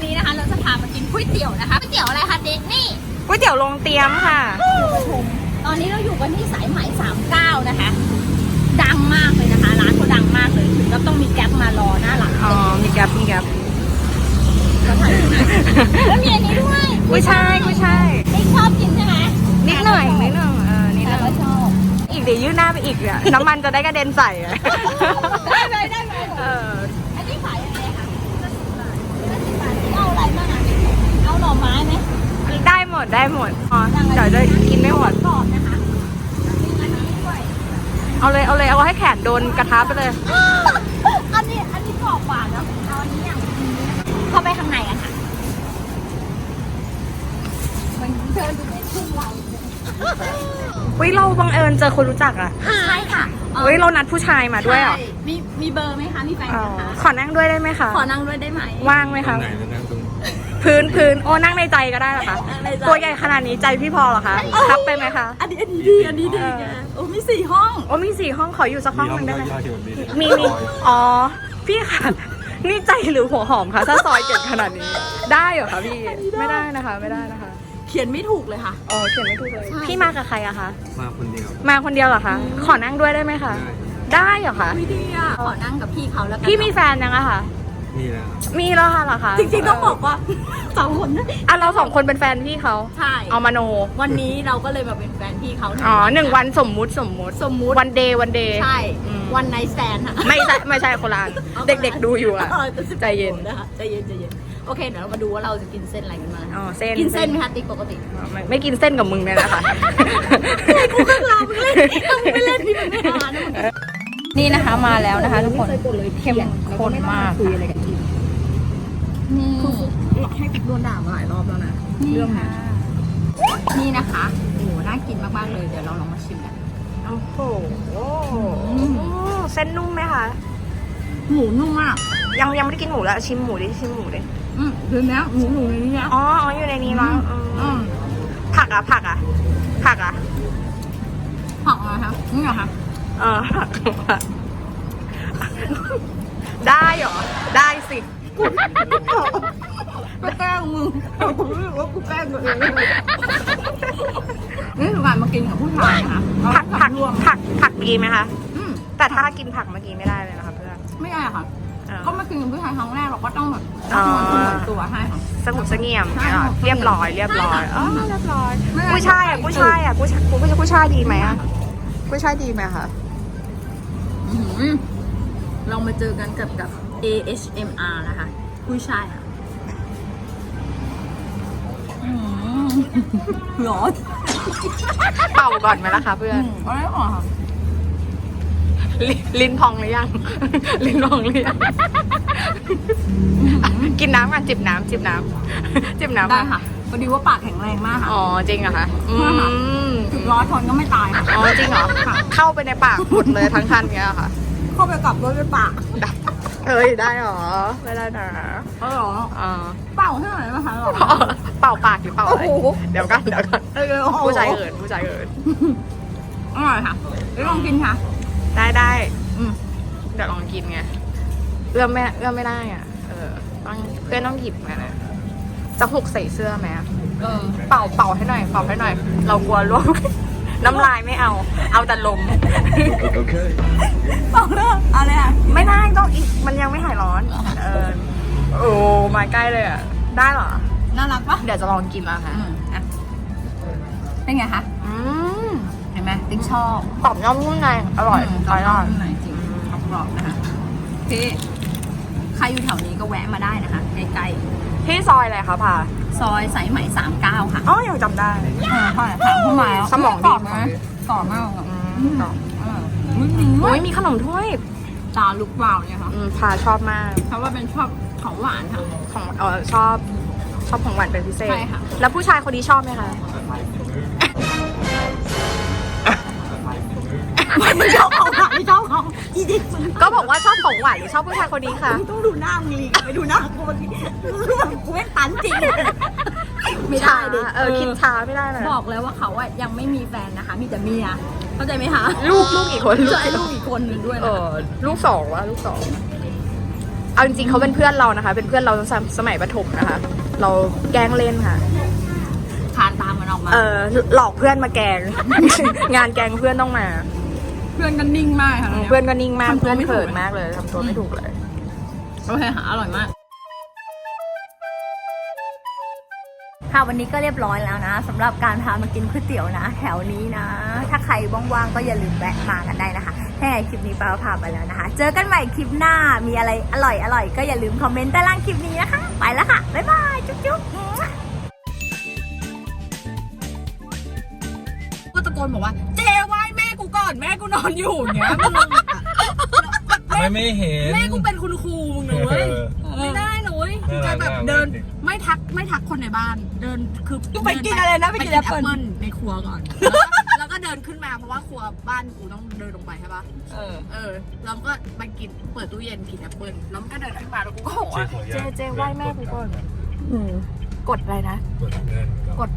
วันนี้นะคะเราจะพามากินก๋วยเตี๋ยวนะคะก๋วยเตี๋ยวอะไรคะเจ๊นี่ก๋วยเตี๋ยวลงเตรียมค่ะตอนนี้เราอยู่กันที่สายไหม39นะคะ ดังมากเลยนะคะ ร้านเขาดังมากเลยถึงก็ต้องมีแก๊ปมารอหน้าร้านอ๋อมีแกร็บมีแกร็บแล้วมีอันนี้ด้วยกุ้ยช่ายกุ้ยช่ายนี่ชอบกินใช่ไหมนิดหน่อยนิดหน่อยเออนิดหแต่น่อยก็ชอบอีกเดี๋ยวยื่นหน้าไปอีกอะน้ำมันจะได้กระเด็นใส่อะได้เลยได้เลยเออ อันนี้ขายยังไงคะเอาอะไรบ้างอะเอาหน่อไม้ไหม ได้หมดได้หมดอ๋อเดี๋ยวจะกินไม่หมดกรอบนะคะมีอันนี้ด้วยเอาเลยเอาเลยเอาให้แขนโดนกระทะไปเลยอันนี้อันนี้กรอบกว่าเนอะเอาอันนี้อย่างนี้เข้าไปข้างในกันค่ะมันเดินดูไม่ขึ้นเราเฮ้ยเราบังเอิญเจอคนรู้จักอะใช่ค่ะเฮ้ยเรานัดผู้ชายมาด้วยเหรอใช่มีมีเบอร์ไหมคะมีแฟนอ๋อไหมคะขอนั่งด้วยได้ไหมคะขอนั่งด้วยได้ไหมว่างไหมคะ พื้นพื้นโอ้นั่งในใจก็ได้เหรอคะนั่งในใจตัวใหญ่ขนาดนี้ใจพี่พอเหรอคะทับไปไหมคะอันนี้อันนี้ดีอันนี้ดีเออแกโอ้มีสี่ห้องโอ้มีสี่ห้องขออยู่สักห้องหนึงได้ไหมย่อยๆที่แบบนี้มีมีอ๋อพี่ค่ะนี่ใจหรือหัวหอมคะถ้าซอยเก่งขนาดนี้ ได้เหรอคะพี่ไม่ได้นะคะไม่ได้นะคะ เขียนไม่ถูกเลยค่ะอ๋อเขียนไม่ถูกเลยใช่พี่มากับใครอะคะมาคนเดียว มาคนเดียวเหรอคะขอนั่งด้วยได้ไหมคะได้ได้เหรอคะไม่ดีอะขอนั่งกับพี่เขาแล้วกันพี่มีแฟนยังอะคะ นี่แล้วมีแล้วค่ะเหรอคะจริงๆต้องบอกว่า สองคนนะอะเราสองคนเป็นแฟนพี่เขาใช่เอามาโน วันนี้เราก็เลยมาเป็นแฟนพี่เขาอ๋อหนึ่งวันสมมุติสมมุติสมมุติวันเดย์วันเดย์ใช่ อืมวันไนแซนค่ะไม่ใช่ไม่ใช่คนละอันเด็ก ๆ ดูอยู่อะใจเย็น นะคะใจเย็นใจเย็นโอเคเดี๋ยวเรามาดูว่าเราจะกินเส้นอะไรกันมางอ๋อเส้นกินเส้นไหมคะติ๊กปกติไม่ไม่กินเส้นกับมึงเลยนะคะ กูก็ลามึงเล่นมึงไม่เล่นที่มันไม่หานะมึง นี่นะคะมาแล้วนะคะ ทุกคนเข้มข้นมากนี่ให้โดนด่ามาหลายรอบแล้วนะนี่ค่ะนี่นะคะโอ้โหน่ากินมากๆเลยเดี๋ยวเราลองมาชิมกันโอ้โหเส้นนุ่มไหมคะหมูนุ่มมากยังยังไม่ได้กินหมูแล้วชิมหมูดิชิมหมูดิอืมเดี๋ยวนะหมูหมูในนี้นะอ๋ออ๋ออยู่ในนี้แล้วอืมอืมผักอะผักอะผักอะผักอะไรคะนี่เหรอคะ เออผักผักได้เหรอ ได้สิก็แกล้งมึงกูรู้สึกว่ากูแกล้งตัวเองนี่คือการมากินกับผู้ชายนะคะผักผักรวมผักผักดีไหมคะ อืมแต่ถ้ากินผักเมื่อกี้ไม่ได้เลยนะคะเพื่อนไม่ได้ค่ะอ่าก็มากินกับผู้ชายครั้งแรกเราก็ต้องแบบอ๋อ สงวนตัวให้ค่ะสงบเสงี่ยมใช่อะค่ะเรียบร้อยเรียบร้อยใช่ค่ะอ๋อเรียบร้อย ไม่ได้ กุ้ยช่ายอะกุ้ยช่ายอะกุ้ยช่ายกุ้ยกุ้ยช่ายดีไหมอะกุ้ยช่ายดีไหมคะอื้อหือ เรามาเจอกันกับกับ AHMR นะคะผู้ชายค่ะอื้อหือร้อนเป่าก่อนไหมล่ะคะเพื่อนอะไรหรอค่ะลิลิ้นพองหรือยัง ลิ้นพองหรือยัง กินน้ำกันจิบน้ำจิบน้ำจิบน้ำได้ค่ะพอดีว่าปากแข็งแรงมากค่ะ อ๋อ จริงเหรอคะอืม ถึงร้อนทนก็ไม่ตายค่ะอ๋อจริงเหรอเข้าไปในปากหมดเลยทั้งคันเงี้ยเหรอค่ะเข้าไปกับรถไปปากดับเอ้ยได้เหรอไม่ได้นะเออเหรออ่าเป่าเท่าไหร่นะคะหรอเป่าปากหรือเป่าอะไรโอ้โหเดี๋ยวกันเดี๋ยวกันเออโอ้โหผู้ชายเอินผู้ชายเอินอร่อยค่ะเดี๋ยวลองกินค่ะ ได้ได้อืมเดี๋ยวลองกินไงเอื้อมไม่เอื้อมไม่ได้อะเออต้องเพื่อนต้องหยิบมานะจะหกใส่เสื้อไหมอะ เออเป่าเป่าให้หน่อยเป่าให้หน่อย เรากลัวลวกน้ำลายไม่เอา เอาแต่ลม Okay. เป่าเลยอะไรอะไม่ได้ต้องอีกมันยังไม่หายร้อน เออโอ้มาใกล้เลยอะ ได้เหรอ น่ารักปะเดี๋ยวจะลองกินแล้วค่ะอืมอะเป็นไงคะอืมเห็นไหมติ๊กชอบกรอบย่อมนุ่มในอร่อยมอร่อยไหนจริงกรอบๆนะคะพี่ใครอยู่แถวนี้ก็แวะมาได้นะคะใกล้ที่ซอยอะไรคะผ่าๆซอยสายไหม39 ค่ะอ๋อยังจำได้ เออใช่ถามเข้ามาแล้วสมองดีกรอบนะกรอบมากอะอืมกรอบเออมึงจริงด้วโอ้ยยมีขนมถ้วยตาลุกวาวเนี่ยค่ะอืมพาชอบมาก เพราะว่าเป็นชอบของหวานค่ะ ของเออชอบชอบของหวานเป็นพิเศษ ใช่ค่ะ แล้วผู้ชายคนนี้ชอบไหมคะ ไม่ชอบข องหวานไม่ชอบของอีดิมึงก็บอกว่าชอบของหวานหรือชอบผู้ชายคนนี้คะมึงต้องดูหน้ามึงลีกไปดูหน้ากูมันกูไม่ตันจริงไม่ได้ดิเออคิดช้าไม่ได้เลยบอกแล้วว่าเขาอะยังไม่มีแฟนนะคะ มีแต่เมียเข้าใจไหมคะลูกลูกอีกคนลูกใช่อีกลูกอีกคนหนึงด้วยเอนะอลูกสองวะลูกสองเอาจริงๆเขาเป็นเพื่อนเรานะคะ เป็นเพื่อนเราตั้งแต่สมัยประถมนะคะ เราแกล้งเล่นค่ะคานตามมันออกมา เออหลอกเพื่อนมาแกล้งงานแกล้งเพื่อนต้องมา เพื่อนกันนิ่งมากค่ะเพื่อนก็นิ่งมากทำตัวเพื่อนไม่ถูกเขินมากเลยทำตัวไม่ถูกเลย โอเคค่ะอร่อยมาก ค่ะวันนี้ก็เรียบร้อยแล้วนะสำหรับการพามากินก๋วยเตี๋ยวนะ แถวนี้นะ ถ้าใครว่างๆก็อย่าลืมแวะมากันได้นะคะถ้าไงคลิปนี้ปาก็พาไปแล้วนะคะ เจอกันใหม่คลิปหน้ามีอะไรอร่อยอร่อยๆก็อย่าลืมคอมเมนต์ใต้ล่างคลิปนี้นะคะ ไปแล้วค่ะ บ๊ายบาย จุ๊บจุ๊บก็ตะโกนบอกว่าเจไหว้แม่กูก่ อนแม่กูนอนอยู่อย่างเงี้ยมึงอะไม่ไม่เห็น แม่กูเป็นคุณครูมึงหนูเว้ยเออไม่ได้หนูเว้ยน่ารัจะกแบบมากเดินจริงไม่ทักไม่ทักคนในบ้าน เดินคือไปกินอะไรนะไปกินแอปเปิ้ลในครัวก่อนแล้วก็แล้วก็เดินขึ้นมาเพราะว่าครัวบ้านกูต้องเดินลงไปใช่ปะเออเออแล้วก็ไปกินเปิดตู้เย็นกินแอปเปิ้ลแล้วมันก็เดินขึ้นมาแล้วกูก็บอกว่าเจ๊ขออนุญาตเจ๊เจ๊ไหว้แม่กูก่อนอืมกดอะไรนะกดเงินก่อนกด